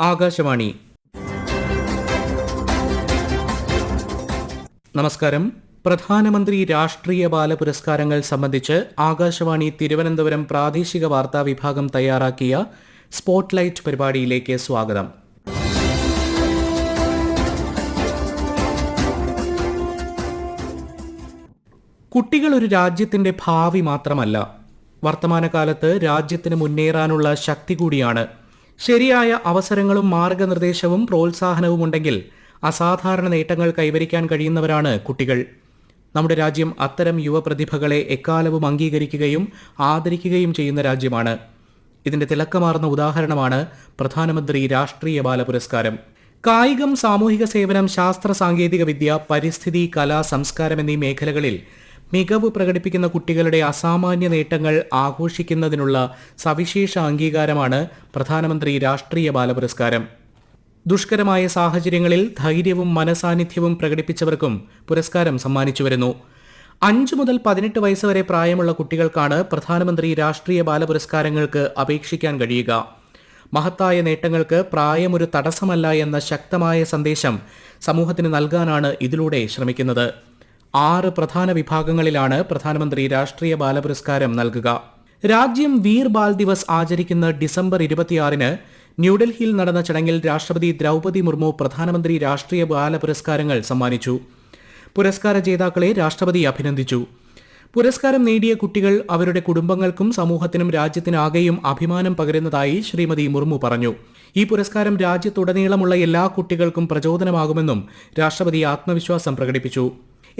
ആകാശവാണി. നമസ്കാരം. പ്രധാനമന്ത്രി രാഷ്ട്രീയ ബാല പുരസ്കാരങ്ങൾ സംബന്ധിച്ച് ആകാശവാണി തിരുവനന്തപുരം പ്രാദേശിക വാർത്താ വിഭാഗം തയ്യാറാക്കിയ സ്പോട്ട്ലൈറ്റ് പരിപാടിയിലേക്ക് സ്വാഗതം. കുട്ടികൾ ഒരു രാജ്യത്തിന്റെ ഭാവി മാത്രമല്ല വർത്തമാനകാലത്ത് രാജ്യത്തിന് മുന്നേറാനുള്ള ശക്തി കൂടിയാണ് ശരിയായ അവസരങ്ങളും മാർഗനിർദ്ദേശവും പ്രോത്സാഹനവും ഉണ്ടെങ്കിൽ അസാധാരണ നേട്ടങ്ങൾ കൈവരിക്കാൻ കഴിയുന്നവരാണ് കുട്ടികൾ. നമ്മുടെ രാജ്യം അത്തരം യുവപ്രതിഭകളെ എക്കാലവും അംഗീകരിക്കുകയും ആദരിക്കുകയും ചെയ്യുന്ന രാജ്യമാണ്. ഇതിന്റെ തിളക്കമാർന്ന ഉദാഹരണമാണ് പ്രധാനമന്ത്രി രാഷ്ട്രീയ ബാല പുരസ്കാരം. കായികം സാമൂഹിക സേവനം ശാസ്ത്ര സാങ്കേതിക വിദ്യ പരിസ്ഥിതി കലാ സംസ്കാരം എന്നീ മേഖലകളിൽ മികവ് പ്രകടിപ്പിക്കുന്ന കുട്ടികളുടെ അസാമാന്യ നേട്ടങ്ങൾ ആഘോഷിക്കുന്നതിനുള്ള സവിശേഷ അംഗീകാരമാണ് പ്രധാനമന്ത്രി രാഷ്ട്രീയ ബാല പുരസ്കാരം. ദുഷ്കരമായ സാഹചര്യങ്ങളിൽ ധൈര്യവും മനസാന്നിധ്യവും പ്രകടിപ്പിച്ചവർക്കും പുരസ്കാരം സമ്മാനിച്ചു വരുന്നു. അഞ്ചു മുതൽ പതിനെട്ട് വയസ്സ് വരെ പ്രായമുള്ള കുട്ടികൾക്കാണ് പ്രധാനമന്ത്രി രാഷ്ട്രീയ ബാല പുരസ്കാരങ്ങൾക്ക് അപേക്ഷിക്കാൻ കഴിയുക. മഹത്തായ നേട്ടങ്ങൾക്ക് പ്രായമൊരു തടസ്സമല്ല എന്ന ശക്തമായ സന്ദേശം സമൂഹത്തിന് നൽകാനാണ് ഇതിലൂടെ ശ്രമിക്കുന്നത്. ആറ് പ്രധാന വിഭാഗങ്ങളിലാണ് പ്രധാനമന്ത്രി രാഷ്ട്രീയ ബാല പുരസ്കാരം നൽകുക. രാജ്യം വീർ ബാൽ ദിവസ് ആചരിക്കുന്ന ഡിസംബർ ഇരുപത്തിയാറിന് ന്യൂഡൽഹിയിൽ നടന്ന ചടങ്ങിൽ രാഷ്ട്രപതി ദ്രൗപതി മുർമു പ്രധാനമന്ത്രി രാഷ്ട്രീയ ബാല പുരസ്കാരങ്ങൾ സമ്മാനിച്ചു. പുരസ്കാര ജേതാക്കളെ രാഷ്ട്രപതി അഭിനന്ദിച്ചു. പുരസ്കാരം നേടിയ കുട്ടികൾ അവരുടെ കുടുംബങ്ങൾക്കും സമൂഹത്തിനും രാജ്യത്തിനാകെയും അഭിമാനം പകരുന്നതായി ശ്രീമതി മുർമു പറഞ്ഞു. ഈ പുരസ്കാരം രാജ്യത്തുടനീളമുള്ള എല്ലാ കുട്ടികൾക്കും പ്രചോദനമാകുമെന്നും രാഷ്ട്രപതി ആത്മവിശ്വാസം പ്രകടിപ്പിച്ചു.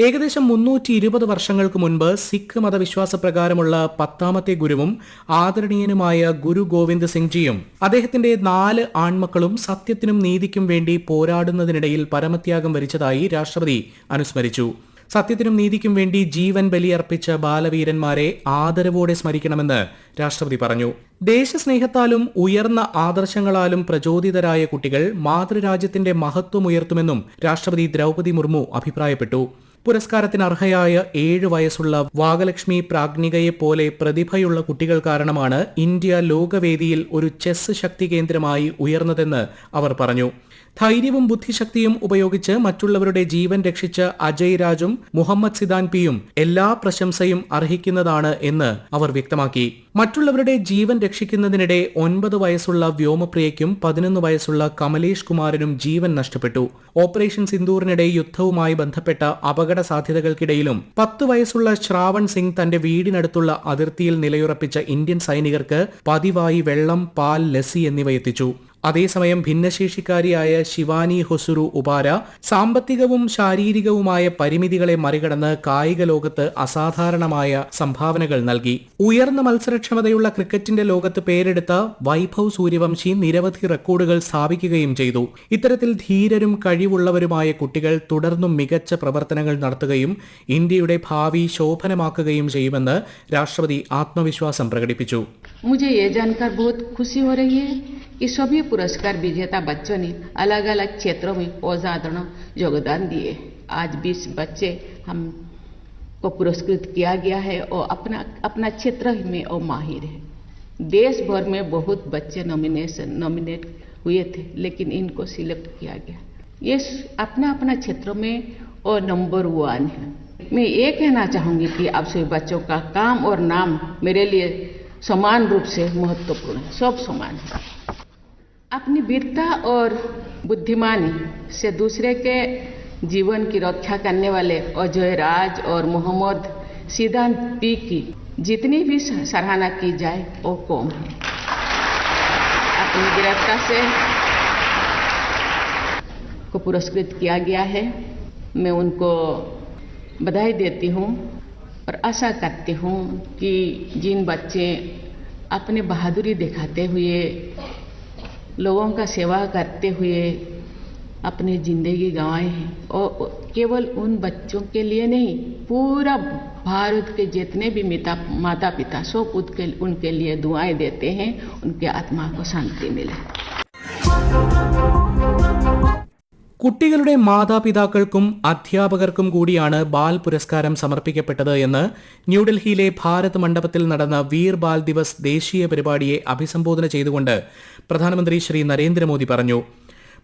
ഏകദേശം മുന്നൂറ്റി ഇരുപത് വർഷങ്ങൾക്ക് മുൻപ് സിഖ് മതവിശ്വാസ പ്രകാരമുള്ള പത്താമത്തെ ഗുരുവും ആദരണീയനുമായ ഗുരു ഗോവിന്ദ് സിംഗ് ജിയും അദ്ദേഹത്തിന്റെ നാല് ആൺമക്കളും സത്യത്തിനും നീതിക്കും വേണ്ടി പോരാടുന്നതിനിടയിൽ പരമത്യാഗം വരിച്ചതായി രാഷ്ട്രപതി അനുസ്മരിച്ചു. സത്യത്തിനും നീതിക്കും വേണ്ടി ജീവൻ ബലിയർപ്പിച്ച ബാലവീരന്മാരെ ആദരവോടെ സ്മരിക്കണമെന്ന് രാഷ്ട്രപതി പറഞ്ഞു. ദേശസ്നേഹത്താലും ഉയർന്ന ആദർശങ്ങളാലും പ്രചോദിതരായ കുട്ടികൾ മാതൃരാജ്യത്തിന്റെ മഹത്വം ഉയർത്തുമെന്നും രാഷ്ട്രപതി ദ്രൗപദി മുർമു അഭിപ്രായപ്പെട്ടു. പുരസ്കാരത്തിന് അർഹയായ ഏഴ് വയസ്സുള്ള വാഗലക്ഷ്മി പ്രാജ്ഞികയെ പോലെ പ്രതിഭയുള്ള കുട്ടികൾ കാരണമാണ് ഇന്ത്യ ലോകവേദിയിൽ ഒരു ചെസ് ശക്തി കേന്ദ്രമായി ഉയർന്നതെന്ന് അവർ പറഞ്ഞു. ധൈര്യവും ബുദ്ധിശക്തിയും ഉപയോഗിച്ച് മറ്റുള്ളവരുടെ ജീവൻ രക്ഷിച്ച അജയ് രാജും മുഹമ്മദ് സിദാൻ പിയും എല്ലാ പ്രശംസയും അർഹിക്കുന്നതാണ് എന്ന് അവർ വ്യക്തമാക്കി. മറ്റുള്ളവരുടെ ജീവൻ രക്ഷിക്കുന്നതിനിടെ ഒൻപത് വയസ്സുള്ള വ്യോമപ്രിയയ്ക്കും പതിനൊന്ന് വയസ്സുള്ള കമലേഷ് കുമാറിനും ജീവൻ നഷ്ടപ്പെട്ടു. ഓപ്പറേഷൻ സിന്ദൂറിനിടെ യുദ്ധവുമായി ബന്ധപ്പെട്ട അപകട സാധ്യതകൾക്കിടയിലും പത്ത് വയസ്സുള്ള ശ്രാവൺ സിംഗ് തന്റെ വീടിനടുത്തുള്ള അതിർത്തിയിൽ നിലയുറപ്പിച്ച ഇന്ത്യൻ സൈനികർക്ക് പതിവായി വെള്ളം പാൽ ലസ്സി എന്നിവ എത്തിച്ചു. അതേസമയം ഭിന്നശേഷിക്കാരിയായ ശിവാനി ഹൊസുറു ഉപാര സാമ്പത്തികവും ശാരീരികവുമായ പരിമിതികളെ മറികടന്ന് കായിക ലോകത്ത് അസാധാരണമായ സംഭാവനകൾ നൽകി. ഉയർന്ന മത്സരക്ഷമതയുള്ള ക്രിക്കറ്റിന്റെ ലോകത്ത് പേരെടുത്ത വൈഭവ് സൂര്യവംശി നിരവധി റെക്കോർഡുകൾ സ്ഥാപിക്കുകയും ചെയ്തു. ഇത്തരത്തിൽ ധീരരും കഴിവുള്ളവരുമായ കുട്ടികൾ തുടർന്നും മികച്ച പ്രവർത്തനങ്ങൾ നടത്തുകയും ഇന്ത്യയുടെ ഭാവി ശോഭനമാക്കുകയും ചെയ്യുമെന്ന് രാഷ്ട്രപതി ആത്മവിശ്വാസം പ്രകടിപ്പിച്ചു. ये सभी पुरस्कार विजेता बच्चों ने अलग अलग क्षेत्रों में असाधारण योगदान दिए। आज 20 बच्चे हम को पुरस्कृत किया गया है और अपना अपना क्षेत्र में और माहिर है। देश भर में बहुत बच्चे नॉमिनेशन नॉमिनेट हुए थे, लेकिन इनको सिलेक्ट किया गया। ये अपना अपना क्षेत्र में और नंबर वन है। मैं ये कहना चाहूँगी कि आप सभी बच्चों का काम और नाम मेरे लिए समान रूप से महत्वपूर्ण है। सब समान है। अपनी वीरता और बुद्धिमानी से दूसरे के जीवन की रक्षा करने वाले अजय राज और मोहम्मद सिद्धांत पी की जितनी भी सराहना की जाए, वो कम है? अपनी वीरता से को पुरस्कृत किया गया है। मैं उनको बधाई देती हूँ और आशा करती हूँ कि जिन बच्चे अपने बहादुरी दिखाते हुए लोगों का सेवा करते हुए अपनी ज़िंदगी गंवाए हैं और केवल उन बच्चों के लिए नहीं, पूरा भारत के जितने भी मिता माता पिता सब उनके उनके लिए दुआएँ देते हैं, उनके आत्मा को शांति मिले। കുട്ടികളുടെ മാതാപിതാക്കൾക്കും അധ്യാപകർക്കും കൂടിയാണ് ബാൽ പുരസ്കാരം സമർപ്പിക്കപ്പെട്ടത് എന്ന് ന്യൂഡൽഹിയിലെ ഭാരത് മണ്ഡപത്തിൽ നടന്ന വീർ ബാൽ ദിവസ് ദേശീയ പരിപാടിയെ അഭിസംബോധന ചെയ്തുകൊണ്ട് പ്രധാനമന്ത്രി ശ്രീ നരേന്ദ്രമോദി പറഞ്ഞു.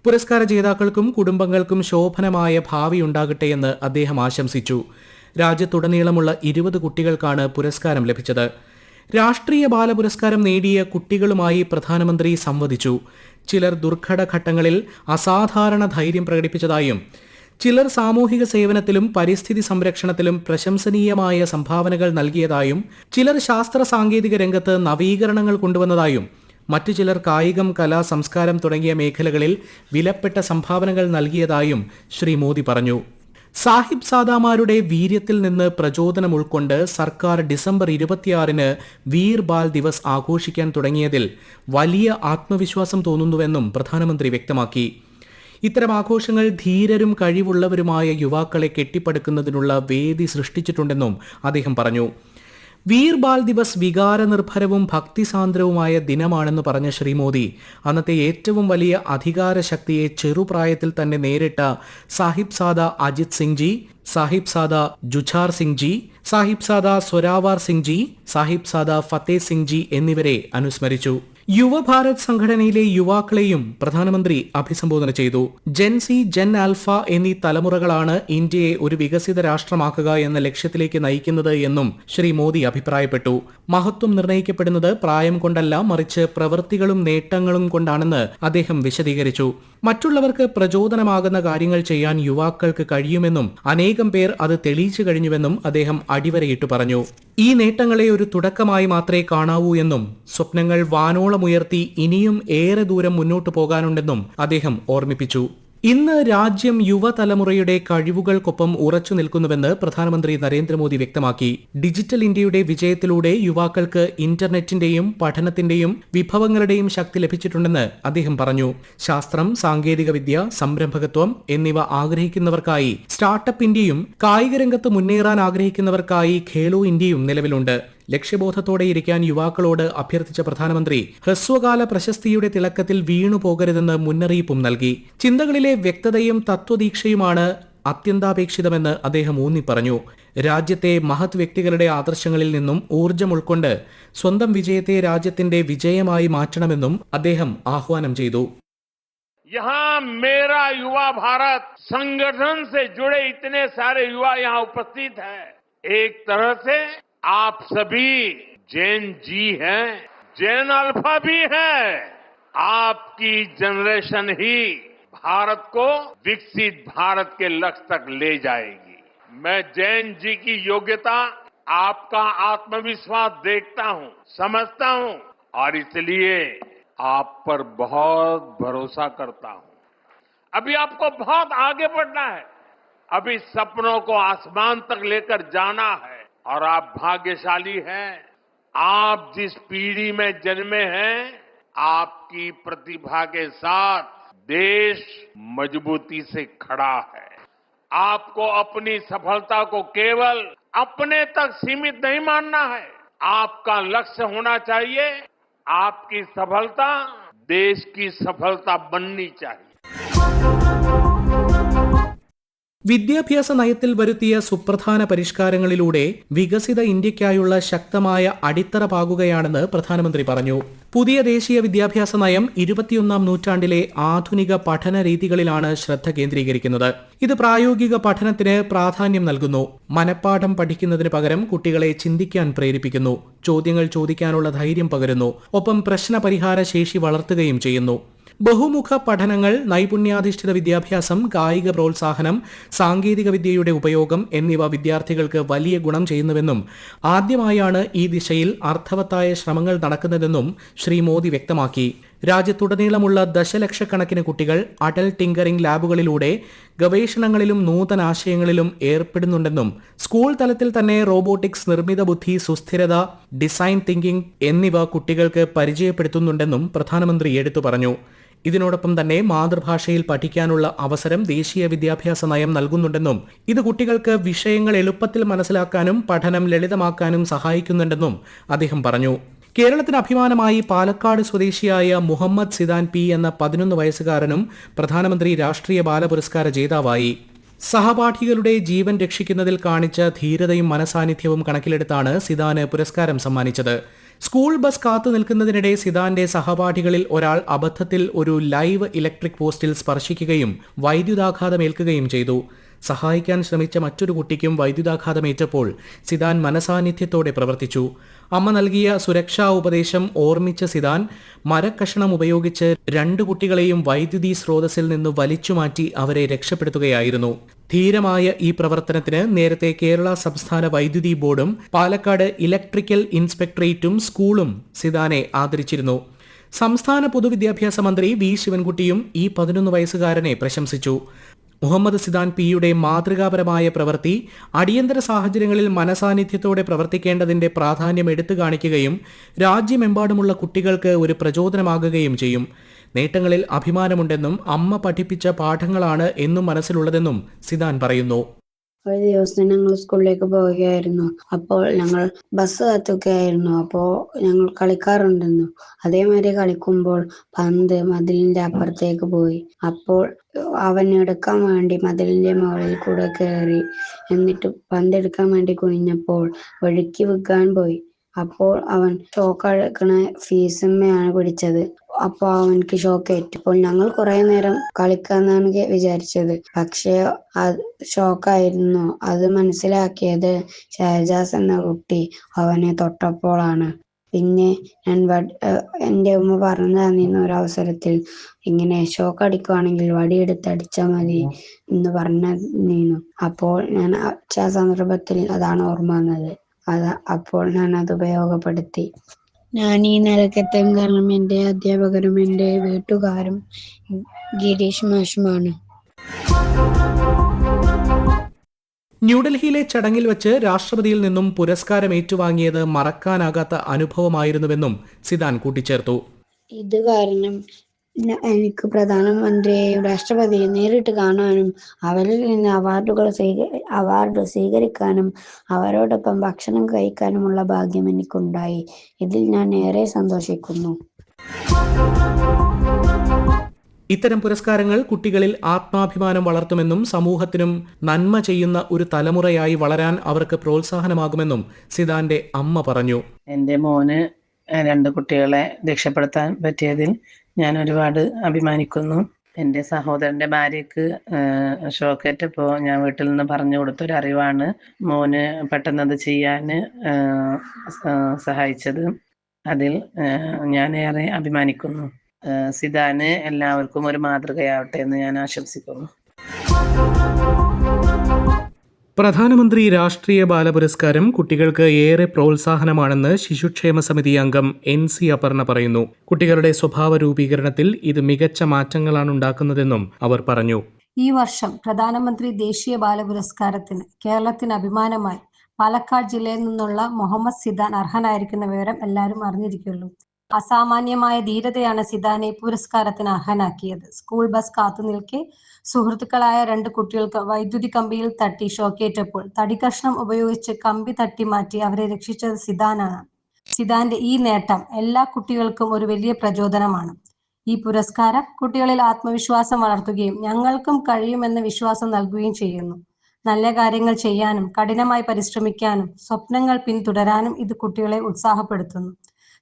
പുരസ്കാര ജേതാക്കൾക്കും കുടുംബങ്ങൾക്കും ശോഭനമായ ഭാവിയുണ്ടാകട്ടെ എന്ന് അദ്ദേഹം ആശംസിച്ചു. രാജ്യത്തുടനീളമുള്ള ഇരുപത് കുട്ടികൾക്കാണ് പുരസ്കാരം ലഭിച്ചത്. രാഷ്ട്രീയ ബാല പുരസ്കാരം നേടിയ കുട്ടികളുമായി പ്രധാനമന്ത്രി സംവദിച്ചു. ചിലർ ദുർഘട ഘട്ടങ്ങളിൽ അസാധാരണ ധൈര്യം പ്രകടിപ്പിച്ചതായും ചിലർ സാമൂഹിക സേവനത്തിലും പരിസ്ഥിതി സംരക്ഷണത്തിലും പ്രശംസനീയമായ സംഭാവനകൾ നൽകിയതായും ചിലർ ശാസ്ത്ര സാങ്കേതിക രംഗത്ത് നവീകരണങ്ങൾ കൊണ്ടുവന്നതായും മറ്റു ചിലർ കായികം കല സംസ്കാരം തുടങ്ങിയ മേഖലകളിൽ വിലപ്പെട്ട സംഭാവനകൾ നൽകിയതായും ശ്രീ മോദി പറഞ്ഞു. സാഹിബ് സാദാമാരുടെ വീര്യത്തിൽ നിന്ന് പ്രചോദനം ഉൾക്കൊണ്ട് സർക്കാർ ഡിസംബർ ഇരുപത്തിയാറിന് വീർ ബാൽ ദിവസ് ആഘോഷിക്കാൻ തുടങ്ങിയതിൽ വലിയ ആത്മവിശ്വാസം തോന്നുന്നുവെന്നും പ്രധാനമന്ത്രി വ്യക്തമാക്കി. ഇത്തരം ആഘോഷങ്ങൾ ധീരരും കഴിവുള്ളവരുമായ യുവാക്കളെ കെട്ടിപ്പടുക്കുന്നതിനുള്ള വേദി സൃഷ്ടിച്ചിട്ടുണ്ടെന്നും അദ്ദേഹം പറഞ്ഞു. വീർ ബാൽ ദിവസ് വികാരനിർഭരവും ഭക്തിസാന്ദ്രവുമായ ദിനമാണെന്ന് പറഞ്ഞ ശ്രീ മോദി അന്നത്തെ ഏറ്റവും വലിയ അധികാരശക്തിയെ ചെറുപ്രായത്തിൽ തന്നെ നേരിട്ട Sahibzada Ajit Singh ji Sahibzada Jujhar Singh ji Sahibzada Zorawar Singh ji Sahibzada Fateh Singh ji എന്നിവരെ അനുസ്മരിച്ചു. യുവഭാരത് സംഘടനയിലെ യുവാക്കളെയും പ്രധാനമന്ത്രി അഭിസംബോധന ചെയ്തു. ജെൻസി ജെൻ ആൽഫ എന്നീ തലമുറകളാണ് ഇന്ത്യയെ ഒരു വികസിത രാഷ്ട്രമാക്കുക എന്ന ലക്ഷ്യത്തിലേക്ക് നയിക്കുന്നത് എന്നും ശ്രീ മോദി അഭിപ്രായപ്പെട്ടു. മഹത്വം നിർണയിക്കപ്പെടുന്നത് പ്രായം കൊണ്ടല്ല മറിച്ച് പ്രവൃത്തികളും നേട്ടങ്ങളും കൊണ്ടാണെന്ന് അദ്ദേഹം വിശദീകരിച്ചു. മറ്റുള്ളവർക്ക് പ്രചോദനമാകുന്ന കാര്യങ്ങൾ ചെയ്യാൻ യുവാക്കൾക്ക് കഴിയുമെന്നും അനേകം പേർ അത് തെളിയിച്ചു കഴിഞ്ഞുവെന്നും അദ്ദേഹം അടിവരയിട്ടു പറഞ്ഞു. ഈ നേട്ടങ്ങളെ ഒരു തുടക്കമായി മാത്രമേ കാണാവൂ എന്നും സ്വപ്നങ്ങൾ വാനോളമുയർത്തി ഇനിയും ഏറെ ദൂരം മുന്നോട്ടു പോകാനുണ്ടെന്നും അദ്ദേഹം ഓർമ്മിപ്പിച്ചു. ഇന്ന് രാജ്യം യുവതലമുറയുടെ കഴിവുകൾക്കൊപ്പം ഉറച്ചു നിൽക്കുന്നുവെന്ന് പ്രധാനമന്ത്രി നരേന്ദ്രമോദി വ്യക്തമാക്കി. ഡിജിറ്റൽ ഇന്ത്യയുടെ വിജയത്തിലൂടെ യുവാക്കൾക്ക് ഇന്റർനെറ്റിന്റെയും പഠനത്തിന്റെയും വിഭവങ്ങളുടെയും ശക്തി ലഭിച്ചിട്ടുണ്ടെന്ന് അദ്ദേഹം പറഞ്ഞു. ശാസ്ത്രം സാങ്കേതികവിദ്യ സംരംഭകത്വം എന്നിവ ആഗ്രഹിക്കുന്നവർക്കായി സ്റ്റാർട്ടപ്പ് ഇന്ത്യയും കായിക രംഗത്ത് മുന്നേറാൻ ആഗ്രഹിക്കുന്നവർക്കായി ഖേലോ ഇന്ത്യയും നിലവിലുണ്ട്. ലക്ഷ്യബോധത്തോടെ ഇരിക്കാൻ യുവാക്കളോട് അഭ്യർത്ഥിച്ച പ്രധാനമന്ത്രി ഹ്രസ്വകാല പ്രശസ്തിയുടെ തിളക്കത്തിൽ വീണു പോകരുതെന്ന് മുന്നറിയിപ്പും നൽകി ചിന്തകളിലെ വ്യക്തതയും തത്വദീക്ഷയുമാണ് അത്യന്താപേക്ഷിതമെന്ന് അദ്ദേഹം ഊന്നി പറഞ്ഞു രാജ്യത്തെ മഹത് വ്യക്തികളുടെ ആദർശങ്ങളിൽ നിന്നും ഊർജം ഉൾക്കൊണ്ട് സ്വന്തം വിജയത്തെ രാജ്യത്തിന്റെ വിജയമായി മാറ്റണമെന്നും അദ്ദേഹം ആഹ്വാനം ചെയ്തു यहाँ मेरा युवा भारत संगठन से जुड़े इतने सारे युवा यहाँ उपस्थित हैं एक तरह से आप सभी जैन जी हैं, जैन अल्फ़ा भी हैं। आपकी जनरेशन ही भारत को विकसित भारत के लक्ष्य तक ले जाएगी। मैं जैन जी की योग्यता, आपका आत्मविश्वास देखता हूँ, समझता हूँ, और इसलिए आप पर बहुत भरोसा करता हूँ। अभी आपको बहुत आगे बढ़ना है। अभी सपनों को आसमान तक लेकर जाना है। और आप भाग्यशाली हैं। आप जिस पीढ़ी में जन्मे हैं, आपकी प्रतिभा के साथ देश मजबूती से खड़ा है। आपको अपनी सफलता को केवल अपने तक सीमित नहीं मानना है। आपका लक्ष्य होना चाहिए। आपकी सफलता देश की सफलता बननी चाहिए। വിദ്യാഭ്യാസ നയത്തിൽ വരുത്തിയ സുപ്രധാന പരിഷ്കാരങ്ങളിലൂടെ വികസിത ഇന്ത്യയ്ക്കായുള്ള ശക്തമായ അടിത്തറ പാകുകയാണെന്ന് പ്രധാനമന്ത്രി പറഞ്ഞു. പുതിയ ദേശീയ വിദ്യാഭ്യാസ നയം ഇരുപത്തിയൊന്നാം നൂറ്റാണ്ടിലെ ആധുനിക പഠന രീതികളിലാണ് ശ്രദ്ധ കേന്ദ്രീകരിക്കുന്നത്. ഇത് പ്രായോഗിക പഠനത്തിന് പ്രാധാന്യം നൽകുന്നു. മനപ്പാഠം പഠിക്കുന്നതിന് പകരം കുട്ടികളെ ചിന്തിക്കാൻ പ്രേരിപ്പിക്കുന്നു. ചോദ്യങ്ങൾ ചോദിക്കാനുള്ള ധൈര്യം പകരുന്നു. ഒപ്പം പ്രശ്നപരിഹാര ശേഷി വളർത്തുകയും ചെയ്യുന്നു. ബഹുമുഖ പഠനങ്ങൾ നൈപുണ്യാധിഷ്ഠിത വിദ്യാഭ്യാസം കായിക പ്രോത്സാഹനം സാങ്കേതിക വിദ്യയുടെ ഉപയോഗം എന്നിവ വിദ്യാർത്ഥികൾക്ക് വലിയ ഗുണം ചെയ്യുന്നുവെന്നും ആദ്യമായാണ് ഈ ദിശയിൽ അർത്ഥവത്തായ ശ്രമങ്ങൾ നടക്കുന്നതെന്നും ശ്രീ മോദി വ്യക്തമാക്കി. രാജ്യത്തുടനീളമുള്ള ദശലക്ഷക്കണക്കിന് കുട്ടികൾ അടൽ ടിങ്കറിംഗ് ലാബുകളിലൂടെ ഗവേഷണങ്ങളിലും നൂതനാശയങ്ങളിലും ഏർപ്പെടുന്നുണ്ടെന്നും സ്കൂൾ തലത്തിൽ തന്നെ റോബോട്ടിക്സ് നിർമ്മിത ബുദ്ധി സുസ്ഥിരത ഡിസൈൻ തിങ്കിംഗ് എന്നിവ കുട്ടികൾക്ക് പരിചയപ്പെടുത്തുന്നുണ്ടെന്നും പ്രധാനമന്ത്രി എടുത്തു പറഞ്ഞു. ഇതിനോടൊപ്പം തന്നെ മാതൃഭാഷയിൽ പഠിക്കാനുള്ള അവസരം ദേശീയ വിദ്യാഭ്യാസ നയം നൽകുന്നുണ്ടെന്നും ഇത് കുട്ടികൾക്ക് വിഷയങ്ങൾ എളുപ്പത്തിൽ മനസ്സിലാക്കാനും പഠനം ലളിതമാക്കാനും സഹായിക്കുന്നുണ്ടെന്നും അദ്ദേഹം പറഞ്ഞു. കേരളത്തിന് അഭിമാനമായി പാലക്കാട് സ്വദേശിയായ മുഹമ്മദ് സിദാൻ പി എന്ന പതിനൊന്ന് വയസ്സുകാരനും പ്രധാനമന്ത്രി രാഷ്ട്രീയ ബാലപുരസ്കാര ജേതാവായി. സഹപാഠികളുടെ ജീവൻ രക്ഷിക്കുന്നതിൽ കാണിച്ച ധീരതയും മനസാന്നിധ്യവും കണക്കിലെടുത്താണ് സിദാന് പുരസ്കാരം സമ്മാനിച്ചത്. സ്കൂൾ ബസ് കാത്തു നിൽക്കുന്നതിനിടെ സിദാന്റെ സഹപാഠികളിൽ ഒരാൾ അബദ്ധത്തിൽ ഒരു ലൈവ് ഇലക്ട്രിക് പോസ്റ്റിൽ സ്പർശിക്കുകയും വൈദ്യുതാഘാതമേൽക്കുകയും ചെയ്തു. സഹായിക്കാൻ ശ്രമിച്ച മറ്റൊരു കുട്ടിക്കും വൈദ്യുതാഘാതമേറ്റപ്പോൾ സിദാൻ മനസാന്നിധ്യത്തോടെ പ്രവർത്തിച്ചു. അമ്മ നൽകിയ സുരക്ഷാ ഉപദേശം ഓർമ്മിച്ച സിദാൻ മരക്കഷണം ഉപയോഗിച്ച് രണ്ടു കുട്ടികളെയും വൈദ്യുതി സ്രോതസ്സിൽ നിന്ന് വലിച്ചുമാറ്റി അവരെ രക്ഷപ്പെടുത്തുകയായിരുന്നു. ധീരമായ ഈ പ്രവർത്തനത്തിന് നേരത്തെ കേരള സംസ്ഥാന വൈദ്യുതി ബോർഡും പാലക്കാട് ഇലക്ട്രിക്കൽ ഇൻസ്പെക്ടറേറ്റും സ്കൂളും സിദാനെ ആദരിച്ചിരുന്നു. സംസ്ഥാന പൊതുവിദ്യാഭ്യാസ മന്ത്രി വി. ശിവൻകുട്ടിയും ഈ പതിനൊന്ന് വയസ്സുകാരനെ പ്രശംസിച്ചു. മുഹമ്മദ് സിദാൻ പിയുടെ മാതൃകാപരമായ പ്രവൃത്തി അടിയന്തര സാഹചര്യങ്ങളിൽ മനസാന്നിധ്യത്തോടെ പ്രവർത്തിക്കേണ്ടതിന്റെ പ്രാധാന്യം എടുത്തു കാണിക്കുകയും രാജ്യമെമ്പാടുമുള്ള കുട്ടികൾക്ക് ഒരു പ്രചോദനമാകുകയും ചെയ്യും. നേട്ടങ്ങളിൽ അഭിമാനമുണ്ടെന്നും അമ്മ പഠിപ്പിച്ച പാഠങ്ങളാണ് എന്നും മനസ്സിലുള്ളതെന്നും സിദാൻ പറയുന്നു. ഒരു ദിവസം ഞങ്ങൾ സ്കൂളിലേക്ക് പോവുകയായിരുന്നു. അപ്പോൾ ഞങ്ങൾ ബസ് കാത്തുകയായിരുന്നു. അപ്പോൾ ഞങ്ങൾ കളിക്കാറുണ്ടെന്നു. അതേമാതിരി കളിക്കുമ്പോൾ പന്ത് മതിലിന്റെ അപ്പുറത്തേക്ക് പോയി. അപ്പോൾ അവൻ എടുക്കാൻ വേണ്ടി മതിലിന്റെ മുകളിൽ കൂടെ കയറി എന്നിട്ട് പന്ത് എടുക്കാൻ വേണ്ടി കുനിഞ്ഞപ്പോൾ വഴുക്കി വിൽക്കാൻ പോയി. അപ്പോൾ അവൻ ചോക്കഴക്കണ ഫീസമ്മയാണ് പിടിച്ചത്. അപ്പോൾ അവൻക്ക് ഷോക്ക് ഏറ്റു അപ്പോൾ ഞങ്ങൾ കുറെ നേരം കളിക്കാന്നാണ് വിചാരിച്ചത്. പക്ഷേ അത് ഷോക്കായിരുന്നു. അത് മനസ്സിലാക്കിയത് ഷഹജാസ് എന്ന കുട്ടി അവനെ തൊട്ടപ്പോഴാണ് പിന്നെ ഞാൻ എന്റെ ഉമ്മ പറഞ്ഞു തന്നിരുന്ന ഒരു അവസരത്തിൽ ഇങ്ങനെ ഷോക്ക് അടിക്കുവാണെങ്കിൽ വടിയെടുത്ത് അടിച്ചാൽ മതി എന്ന് പറഞ്ഞു അപ്പോൾ ഞാൻ ആ സന്ദർഭത്തിൽ അതാണ് ഓർമ്മ വന്നത്. അത് അപ്പോൾ ഞാൻ അത് ഉപയോഗപ്പെടുത്തി. ഞാൻ ഈ നിലക്കെത്താൻ കാരണം എന്റെ അധ്യാപകരും എന്റെ വീട്ടുകാരും ഗിരീഷ് മാഷുമാണ്. ന്യൂഡൽഹിയിലെ ചടങ്ങിൽ വെച്ച് രാഷ്ട്രപതിയിൽ നിന്നും പുരസ്കാരം ഏറ്റുവാങ്ങിയത് മറക്കാനാകാത്ത അനുഭവമായിരുന്നുവെന്നും സിദാൻ കൂട്ടിച്ചേർത്തു. ഇത് കാരണം എനിക്ക് പ്രധാനമന്ത്രിയെയും രാഷ്ട്രപതിയെ നേരിട്ട് കാണാനും അവരിൽ നിന്ന് അവാർഡുകൾ അവാർഡ് സ്വീകരിക്കാനും അവരോടൊപ്പം ഭക്ഷണം കഴിക്കാനുമുള്ള ഭാഗ്യം എനിക്കുണ്ടായി. ഇതിൽ ഞാൻ ഏറെ സന്തോഷിക്കുന്നു. ഇത്തരം പുരസ്കാരങ്ങൾ കുട്ടികളിൽ ആത്മാഭിമാനം വളർത്തുമെന്നും സമൂഹത്തിനും നന്മ ചെയ്യുന്ന ഒരു തലമുറയായി വളരാൻ അവർക്ക് പ്രോത്സാഹനമാകുമെന്നും സിദാന്റെ അമ്മ പറഞ്ഞു. എന്റെ മോന് രണ്ട് കുട്ടികളെ രക്ഷപ്പെടുത്താൻ പറ്റിയതിൽ ഞാൻ ഒരുപാട് അഭിമാനിക്കുന്നു. എന്റെ സഹോദരന്റെ ഭാര്യയ്ക്ക് ഷോക്കേറ്റപ്പോൾ ഞാൻ വീട്ടിൽ നിന്ന് പറഞ്ഞു കൊടുത്തൊരു അറിവാണ് മോന് പെട്ടെന്ന് അത് ചെയ്യാൻ സഹായിച്ചത്. അതിൽ ഞാനേറെ അഭിമാനിക്കുന്നു. സിദാന് എല്ലാവർക്കും ഒരു മാതൃകയാവട്ടെ എന്ന് ഞാൻ ആശംസിക്കുന്നു. പ്രധാനമന്ത്രി രാഷ്ട്രീയ ബാലപുരസ്കാരം കുട്ടികൾക്ക് ഏറെ പ്രോത്സാഹനമാണെന്ന് ശിശുക്ഷേമ സമിതി അംഗം എൻ സി അപർണ പറയുന്നു. കുട്ടികളുടെ സ്വഭാവ രൂപീകരണത്തിൽ ഇത് മികച്ച മാറ്റങ്ങളാണ് ഉണ്ടാക്കുന്നതെന്നും അവർ പറഞ്ഞു. ഈ വർഷം പ്രധാനമന്ത്രി ദേശീയ ബാലപുരസ്കാരത്തിന് കേരളത്തിന് അഭിമാനമായി പാലക്കാട് ജില്ലയിൽ നിന്നുള്ള മുഹമ്മദ് സിദാൻ അർഹനായിരിക്കുന്ന വിവരം എല്ലാവരും അറിഞ്ഞിരിക്കുള്ളൂ അസാമാന്യമായ ധീരതയാണ് സിദാനെ പുരസ്കാരത്തിന് അർഹനാക്കിയത്. സ്കൂൾ ബസ് കാത്തുനിൽക്കെ സുഹൃത്തുക്കളായ രണ്ട് കുട്ടികൾക്ക് വൈദ്യുതി കമ്പിയിൽ തട്ടി ഷോക്കേറ്റപ്പോൾ തടികഷ്ണം ഉപയോഗിച്ച് കമ്പി തട്ടി മാറ്റി അവരെ രക്ഷിച്ചത് സിദാനാണ്. സിദാന്റെ ഈ നേട്ടം എല്ലാ കുട്ടികൾക്കും ഒരു വലിയ പ്രചോദനമാണ്. ഈ പുരസ്കാരം കുട്ടികളിൽ ആത്മവിശ്വാസം വളർത്തുകയും ഞങ്ങൾക്കും കഴിയുമെന്ന വിശ്വാസം നൽകുകയും ചെയ്യുന്നു. നല്ല കാര്യങ്ങൾ ചെയ്യാനും കഠിനമായി പരിശ്രമിക്കാനും സ്വപ്നങ്ങൾ പിന്തുടരാനും ഇത് കുട്ടികളെ ഉത്സാഹപ്പെടുത്തുന്നു.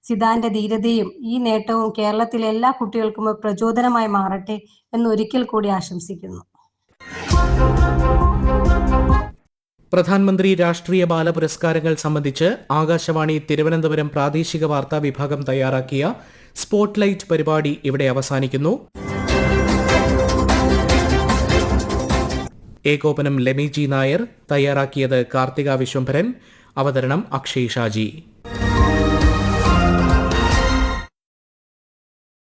സിദാന്റെ ധീരതയും ഈ നേട്ടവും കേരളത്തിലെ എല്ലാ കുട്ടികൾക്കും പ്രചോദനമായി മാറട്ടെ എന്ന് ഒരിക്കൽ കൂടി ആശംസിക്കുന്നു. പ്രധാനമന്ത്രി രാഷ്ട്രീയ ബാല പുരസ്കാരങ്ങൾ സംബന്ധിച്ച് ആകാശവാണി തിരുവനന്തപുരം പ്രാദേശിക വാർത്താ വിഭാഗം തയ്യാറാക്കിയ സ്പോട്ട്ലൈറ്റ് പരിപാടി ഇവിടെ അവസാനിക്കുന്നു. ഏകോപനം ലെമി ജി നായർ തയ്യാറാക്കിയത് കാർത്തിക വിശ്വംഭരൻ അവതരണം അക്ഷയ് ഷാജി.